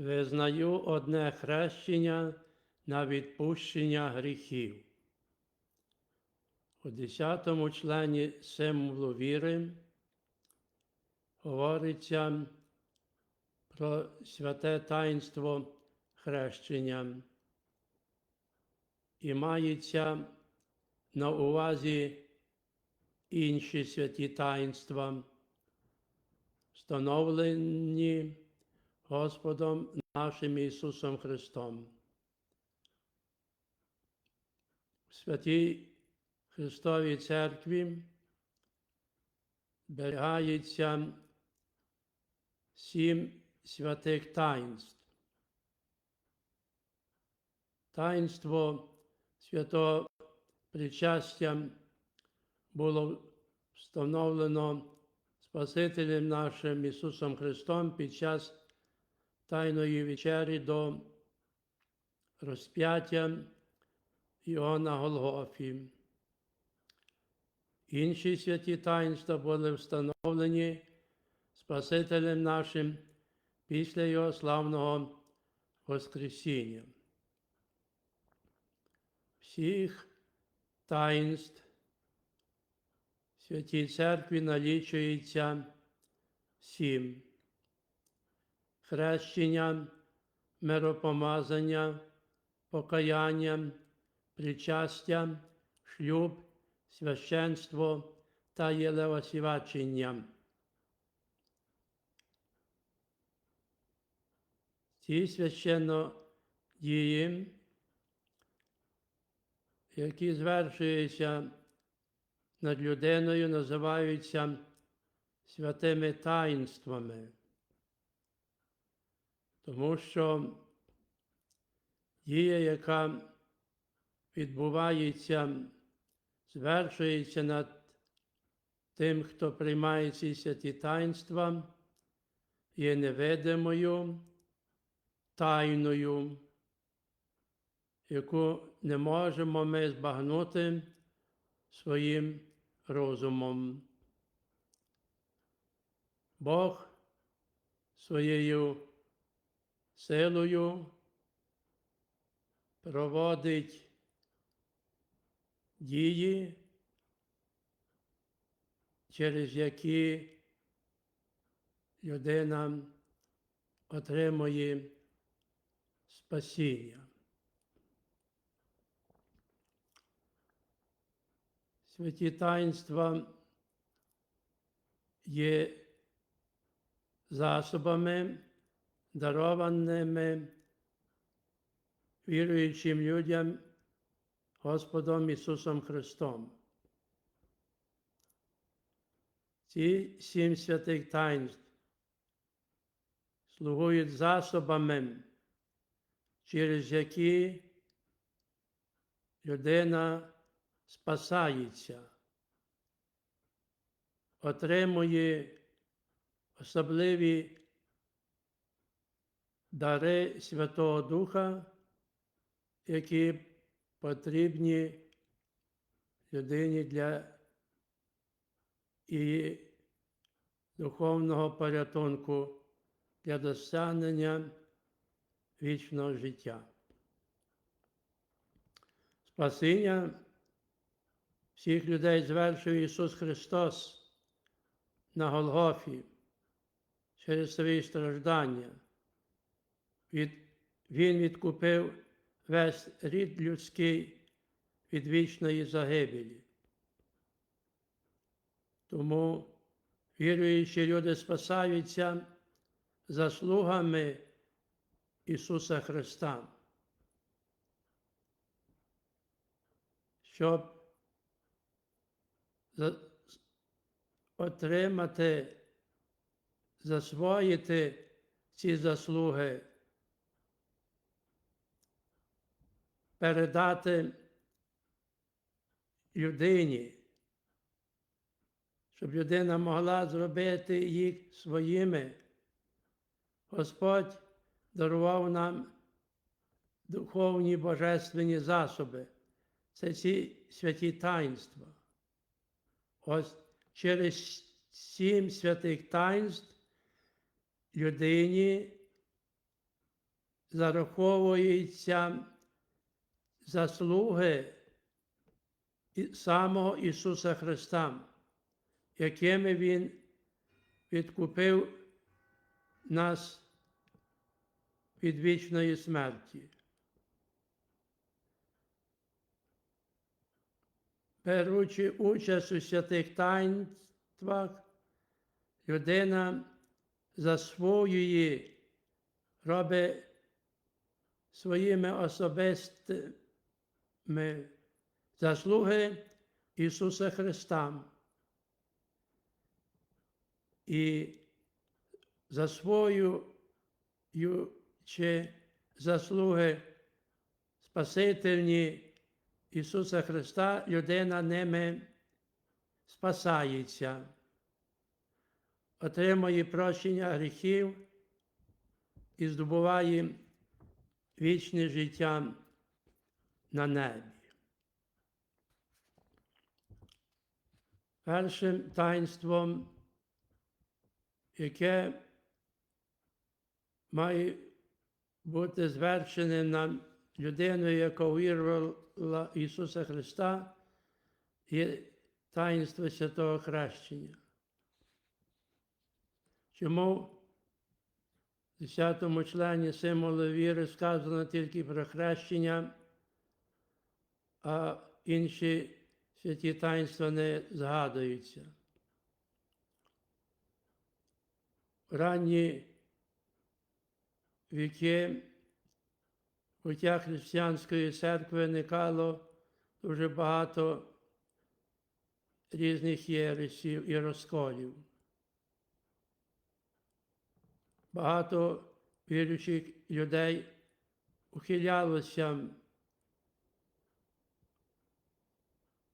Визнаю одне хрещення на відпущення гріхів. У 10 члені символу віри говориться про святе таїнство хрещення і мається на увазі інші святі таїнства, встановлені Господом нашим Ісусом Христом. В святій Христовій Церкві зберігається сім святих таїнств. Таїнство святого причастя було встановлено Спасителем нашим Ісусом Христом під час Тайної вечері до розп'яття Його на Голгофі. Інші святі таїнства були встановлені Спасителем нашим після Його славного Воскресіння. Всіх таїнств Святій Церкві налічується сім. Хрещення, миропомазання, покаяння, причастя, шлюб, священство та єлеосвячення. Ці священно дії, які звершуються над людиною, називаються святими таїнствами. Тому що дія, яка відбувається, звершується над тим, хто приймає ці святі таїнства, є невидимою, тайною, яку не можемо ми збагнути своїм розумом. Бог своєю силою проводить дії, через які людина отримує спасіння. Святі таїнства є засобами, дарованими віруючим людям Господом Ісусом Христом. Ці сім святих таїнств слугують засобами, через які людина спасається, отримує особливі дари Святого Духа, які потрібні людині для її духовного порятунку для досягнення вічного життя. Спасіння всіх людей звершує Ісус Христос на Голгофі через свої страждання. Від, Він відкупив весь рід людський від вічної загибелі. Тому віруючі люди спасаються заслугами Ісуса Христа. Щоб отримати, засвоїти ці заслуги, передати людині, щоб людина могла зробити їх своїми. Господь дарував нам духовні божественні засоби. Це ці святі таїнства. Ось через сім святих таїнств людині зараховуються заслуги самого Ісуса Христа, якими Він відкупив нас від вічної смерті. Беручи участь у святих таїнствах, людина засвоює, робить своїми особистими заслуги Ісуса Христа. І засвоюючи заслуги Спасительні Ісуса Христа, людина ними спасається, отримує прощення гріхів і здобуває вічне життя на небі. Першим таїнством, яке має бути звершеним на людину, яка увірувала Ісуса Христа, є таїнство святого хрещення. Чому в 10 члені символу віри сказано тільки про хрещення, а інші святі таїнства не згадуються. Ранні віки буття християнської церкви виникало дуже багато різних єресів і розколів. Багато віруючих людей ухилялося в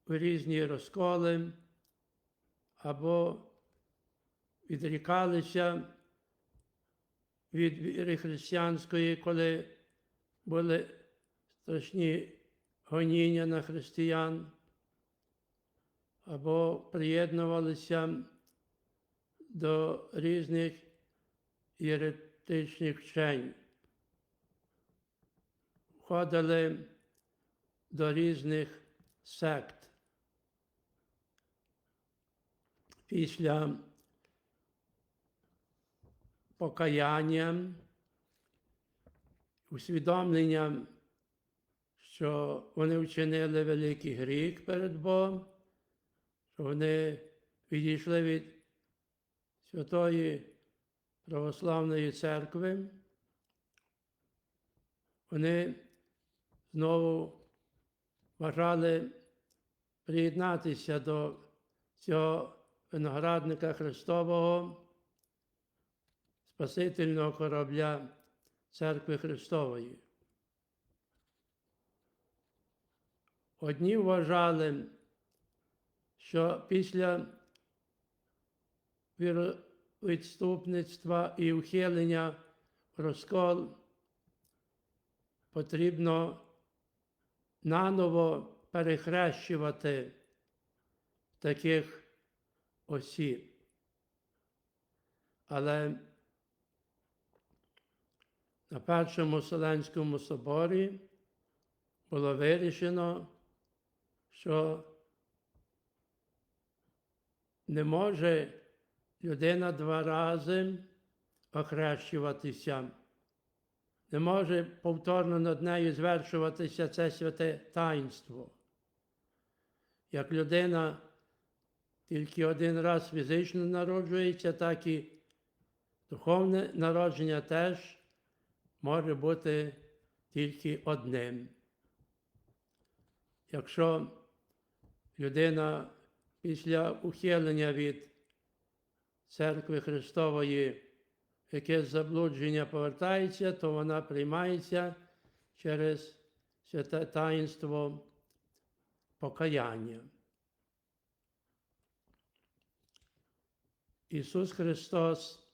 різні розколи або відрікалися від віри християнської, коли були страшні гоніння на християн, або приєднувалися до різних єретичних вчень, входили до різних сект. Після покаяння, усвідомлення, що вони вчинили великий гріх перед Богом, що вони відійшли від Святої Православної Церкви, вони знову бажали приєднатися до цього виноградника Христового, Спасительного корабля Церкви Христової. Одні вважали, що після віровідступництва і ухилення в розкол потрібно наново перехрещувати таких осіб. Але на Першому Вселенському соборі було вирішено, що не може людина два рази охрещуватися, не може повторно над нею звершуватися це святе таїнство. Як людина тільки один раз фізично народжується, так і духовне народження теж може бути тільки одним. Якщо людина після ухилення від церкви Христової якесь заблудження повертається, то вона приймається через святе таїнство покаяння. Ісус Христос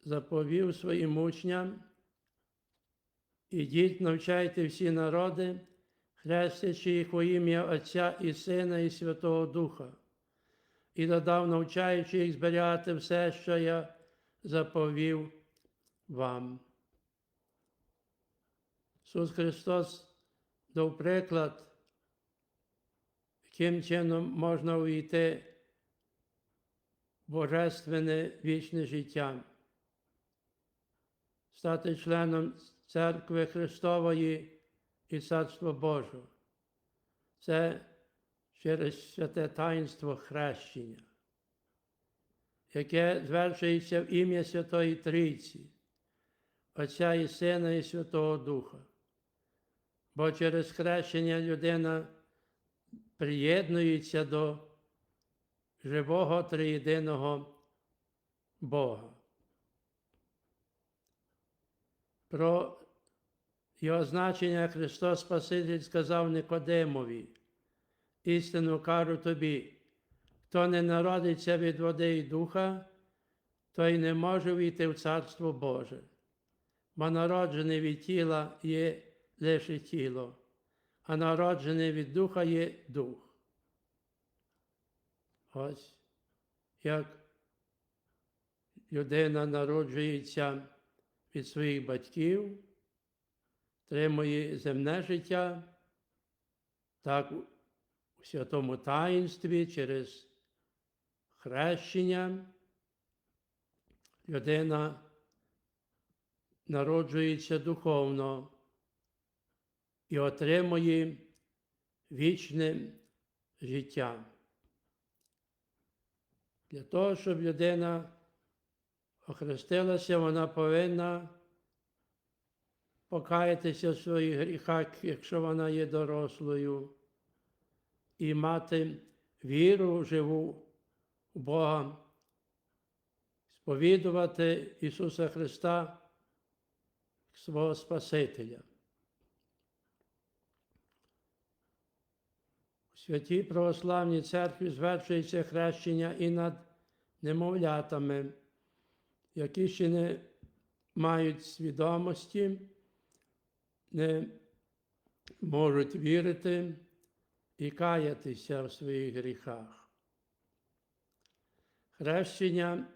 заповів своїм учням, ідіть, навчайте всі народи, хрестячи їх во ім'я Отця і Сина, і Святого Духа, і додав, навчаючи їх зберігати все, що я заповів вам. Ісус Христос дав приклад, яким чином можна увійти божественне вічне життя, стати членом Церкви Христової і Царства Божого. Це через святе таїнство хрещення, яке звершується в ім'я Святої Трійці, Отця і Сина і Святого Духа. Бо через хрещення людина приєднується до живого триєдиного Бога. Про його значення Христос Спаситель сказав Никодимові, істину кажу тобі, хто не народиться від води і духа, той не може війти в Царство Боже, бо народжений від тіла є лише тіло, а народжений від духа є дух. Ось як людина народжується від своїх батьків, отримує земне життя, так у святому таїнстві через хрещення людина народжується духовно і отримує вічне життя. Для того, щоб людина охрестилася, вона повинна покаятися в своїх гріхах, якщо вона є дорослою, і мати віру живу в Бога, сповідувати Ісуса Христа свого Спасителя. Святій православній церкві звершується хрещення і над немовлятами, які ще не мають свідомості, не можуть вірити і каятися в своїх гріхах. Хрещення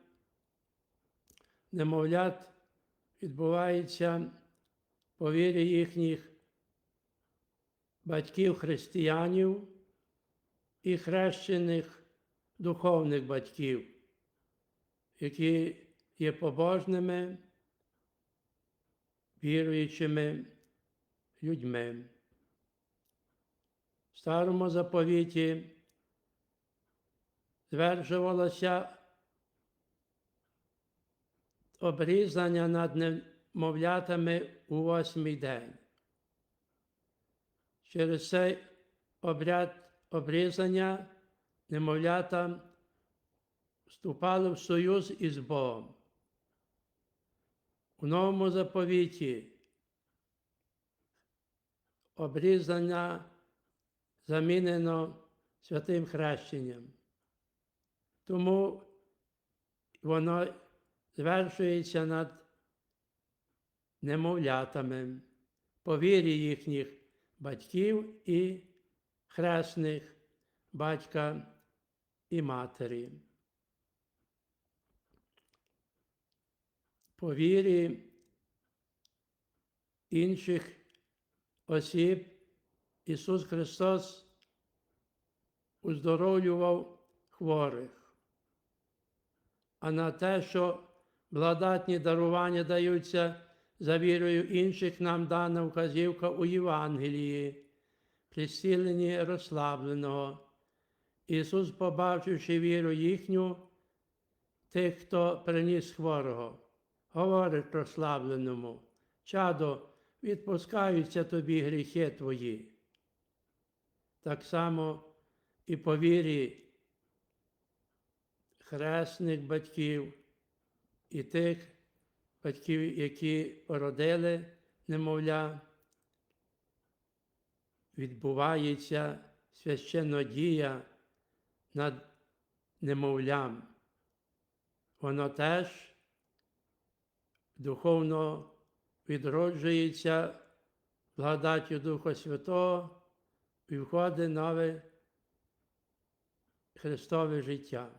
немовлят відбувається по вірі їхніх батьків християнів і хрещених духовних батьків, які є побожними, віруючими людьми. В старому заповіті звершувалося обрізання над немовлятами у восьмий день. Через цей обряд обрізання немовлята вступали в союз із Богом. У новому заповіті обрізання замінено святим хрещенням. Тому воно звершується над немовлятами по вірі їхніх батьків і хресних батька і матері. По вірі інших осіб Ісус Христос уздоровлював хворих, а на те, що благодатні дарування даються за вірою інших, нам дана вказівка у Євангелії при розслабленого. Ісус, побачивши віру їхню, тих, хто приніс хворого, говорить розслабленому, чадо, відпускаються тобі гріхи твої. Так само і по вірі хресних батьків і тих батьків, які породили немовля відбувається священнодія над немовлям. Воно теж духовно відроджується благодаттю Духа Святого і входить нове Христове життя.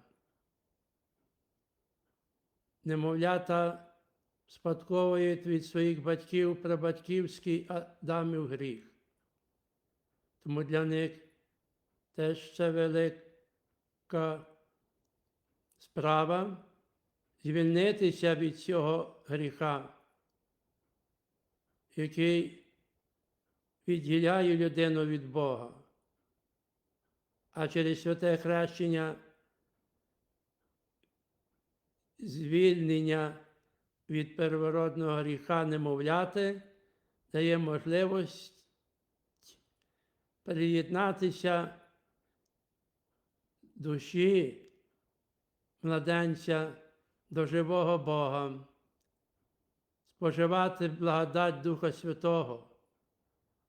Немовлята спадковують від своїх батьків прабатьківський Адамів гріх. Тому для них теж це велика справа звільнитися від цього гріха, який відділяє людину від Бога. А через святе хрещення звільнення від первородного гріха немовляти дає можливість приєднатися душі младенця до живого Бога, споживати благодать Духа Святого,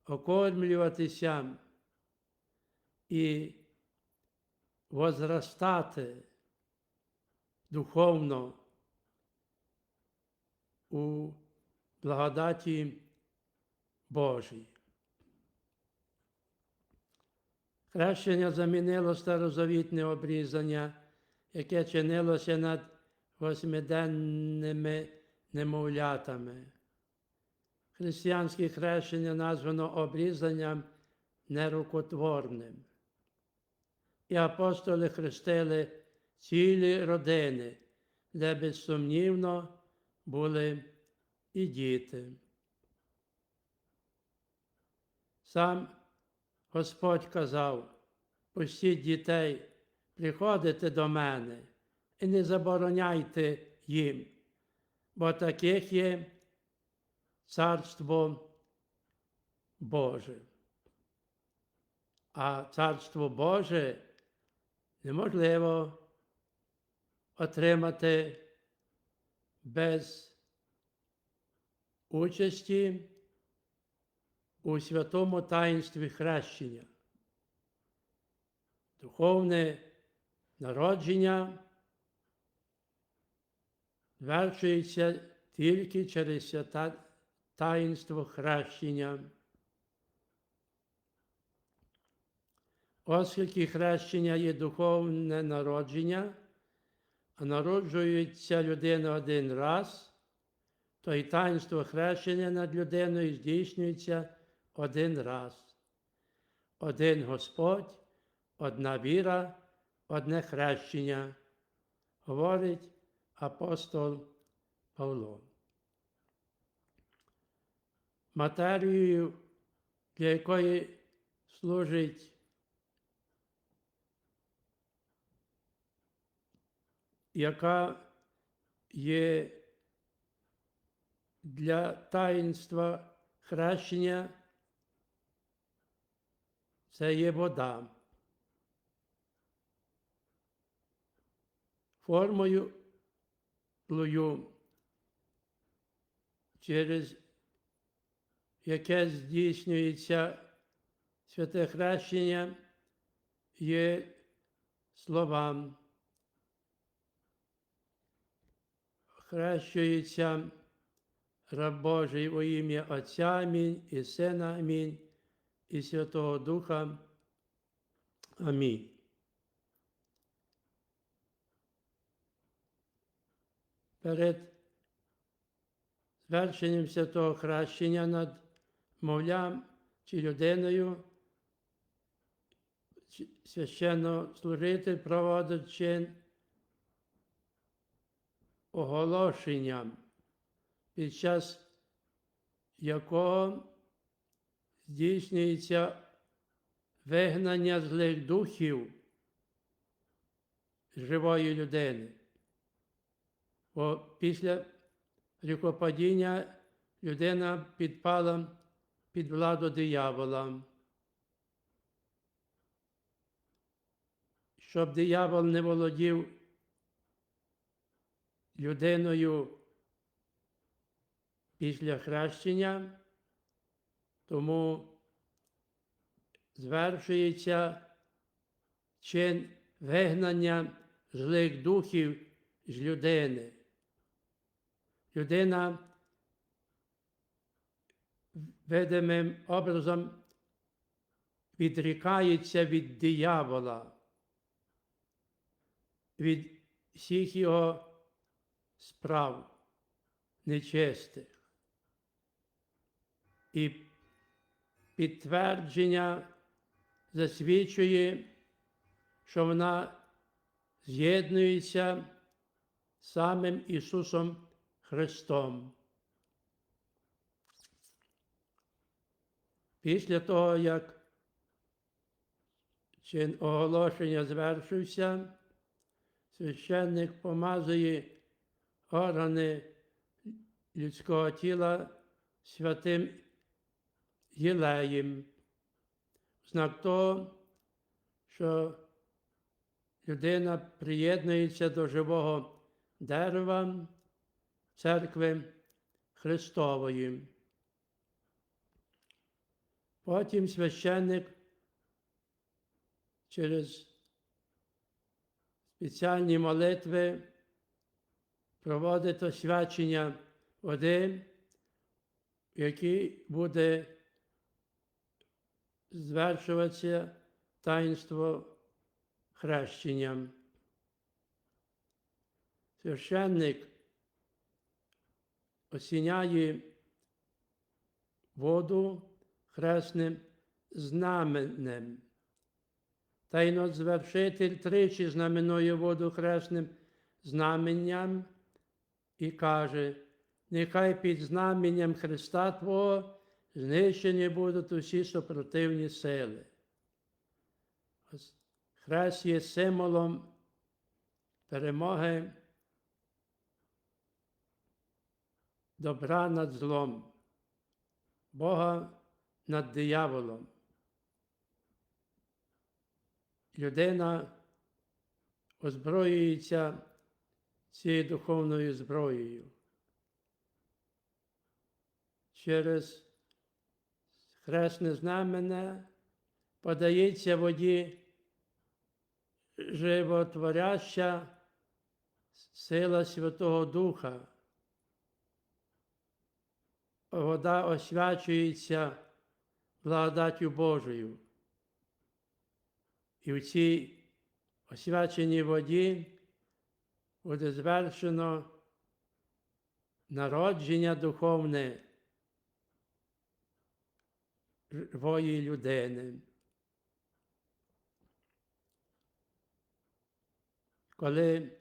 окормлюватися і возростати духовно у благодаті Божій. Хрещення замінило старозавітне обрізання, яке чинилося над восьмиденними немовлятами. Християнське хрещення названо обрізанням нерукотворним. І апостоли хрестили цілі родини, де безсумнівно були і діти. Сам Господь казав, пустіть дітей приходити до мене і не забороняйте їм, бо таких є царство Боже. А царство Боже неможливо отримати без участі у святому таїнстві хрещення. Духовне народження вершується тільки через святе таїнство хрещення. Оскільки хрещення є духовне народження, а народжується людина один раз, то і таїнство хрещення над людиною здійснюється один раз. Один Господь, одна віра, одне хрещення, говорить апостол Павло. Матерією, для якої служить яка є для таїнства хрещення, це є вода. Формою через яке здійснюється святе хрещення, є словам. хрещується раб Божий у ім'я Отця Амінь і Сина Амінь і Святого Духа. Амінь. Перед звершенням святого хрещення над мовлям чи людиною священнослужитель проводить чин оголошенням, під час якого здійснюється вигнання злих духів живої людини. Бо після гріхопадіння людина підпала під владу диявола. Щоб диявол не володів людиною після хрещення, тому звершується чин вигнання злих духів з людини. Людина видимим образом відрікається від диявола, від всіх його справ, нечистих. І підтвердження засвідчує, що вона з'єднується з самим Ісусом Христом. Після того, як чин оголошення звершився, священник помазує органи людського тіла святим єлеєм. Знак того, що людина приєднується до живого дерева церкви Христової. Потім священник через спеціальні молитви проводить освячення води, в якій буде звершуватися таїнство хрещення. Священник осіняє воду хресним знаменем. Тайнозвершитель тричі знаменує воду хресним знаменням і каже, нехай під знаменням Христа Твого знищені будуть усі супротивні сили. Хрест є символом перемоги добра над злом, Бога над дияволом. Людина озброюється цією духовною зброєю. Через хресне знамене подається воді животворяща сила Святого Духа. Вода освячується благодаттю Божою. І в цій освяченій воді буде звершено народження духовне живої людини. Коли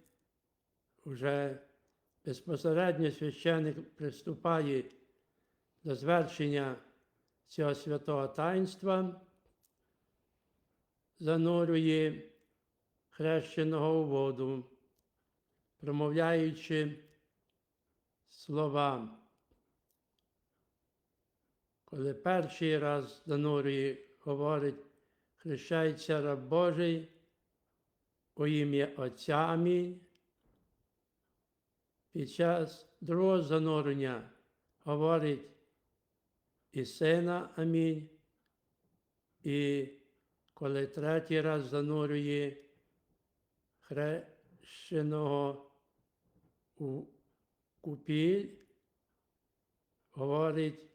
вже безпосередньо священник приступає до звершення цього святого таїнства, занурює хрещеного у воду, промовляючи слова. Коли перший раз занурює, говорить, хрещається раб Божий у ім'я Отця Амінь. Під час другого занурення говорить і Сина Амінь. І коли третій раз занурює хрещеного у купіль, говорить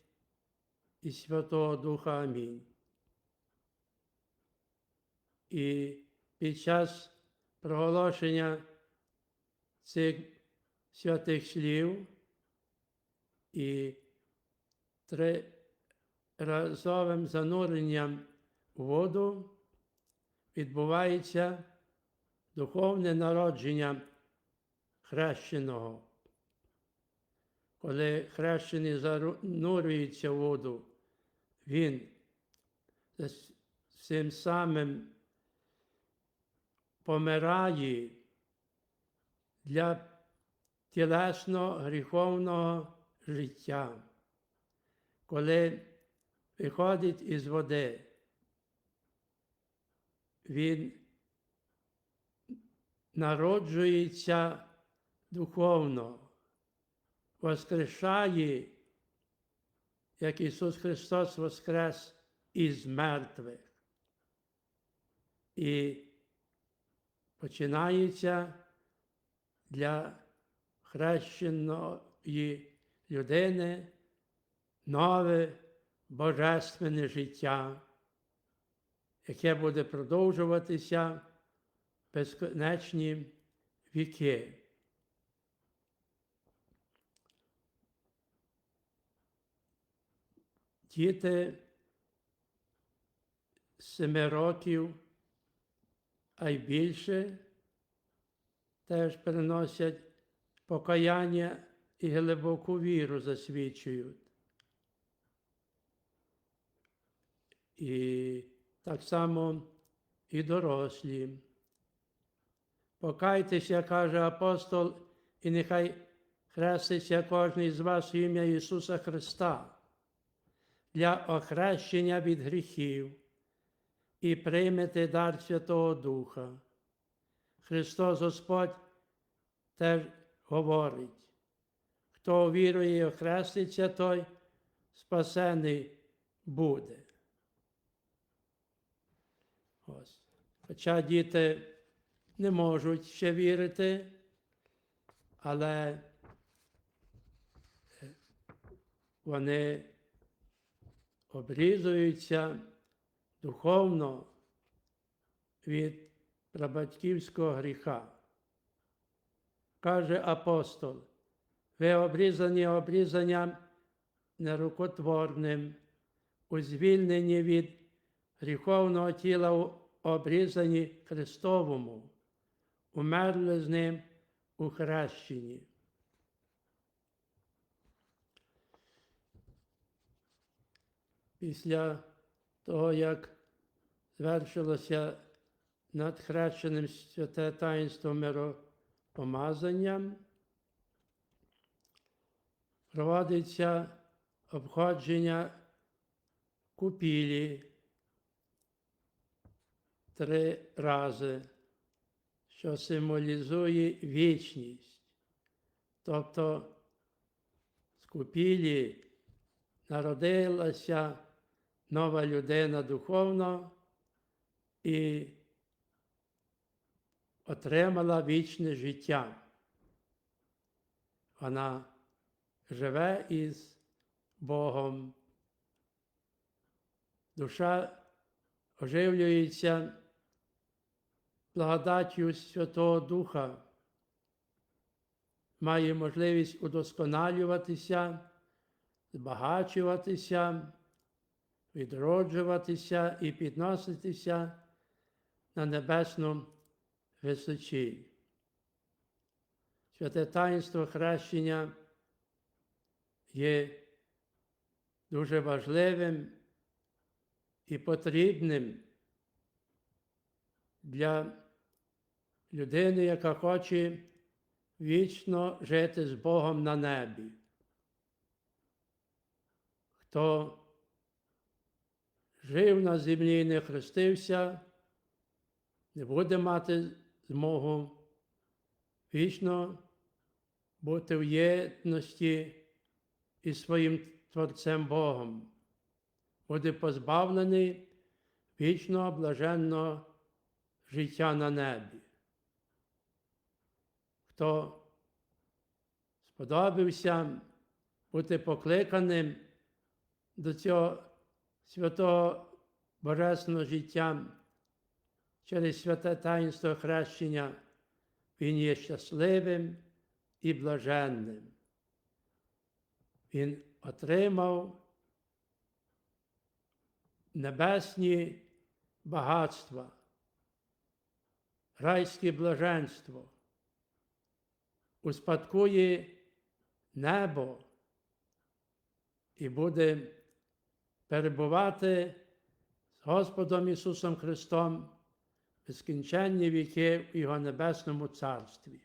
і Святого Духа Амінь. І під час проголошення цих святих слів і триразовим зануренням у воду відбувається духовне народження хрещеного. Коли хрещений занурюється в воду, він цим самим помирає для тілесного гріховного життя. Коли виходить із води, він народжується духовно, воскрешає, як Ісус Христос воскрес із мертвих. І починається для хрещеної людини нове божественне життя, яке буде продовжуватися безконечні віки. Діти семи років, а й більше теж приносять покаяння і глибоку віру засвідчують. І так само і дорослі. Покайтеся, каже апостол, і нехай хреститься кожен з вас в ім'я Ісуса Христа для охрещення від гріхів і приймете дар Святого Духа. Христос Господь теж говорить, хто вірує і охреститься, той спасений буде. Ось. Хоча діти не можуть ще вірити, але е, вони обрізуються духовно від прабатьківського гріха. Каже апостол, ви обрізані обрізанням нерукотворним, у звільненні від гріховного тіла обрізані Христовому, умерли з ним у хрещенні. Після того, як звершилося над хрещеним святе таїнство миропомазанням, проводиться обходження купілі три рази, що символізує вічність. Тобто з купілі народилася нова людина духовно і отримала вічне життя. Вона живе із Богом. Душа оживлюється благодаттю Святого Духа, має можливість удосконалюватися, збагачуватися, відроджуватися і підноситися на небесну височі. Святе таїнство хрещення є дуже важливим і потрібним для людини, яка хоче вічно жити з Богом на небі. Хто жив на землі не хрестився, не буде мати змогу вічно бути в єдності із своїм Творцем Богом, буде позбавлений вічного блаженного життя на небі. Хто сподобався бути покликаним до цього святого божественного життя через святе таїнство хрещення, він є щасливим і блаженним. Він отримав небесні багатства, райське блаженство, успадкує небо і буде перебувати з Господом Ісусом Христом безкінченні віки в Його Небесному Царстві.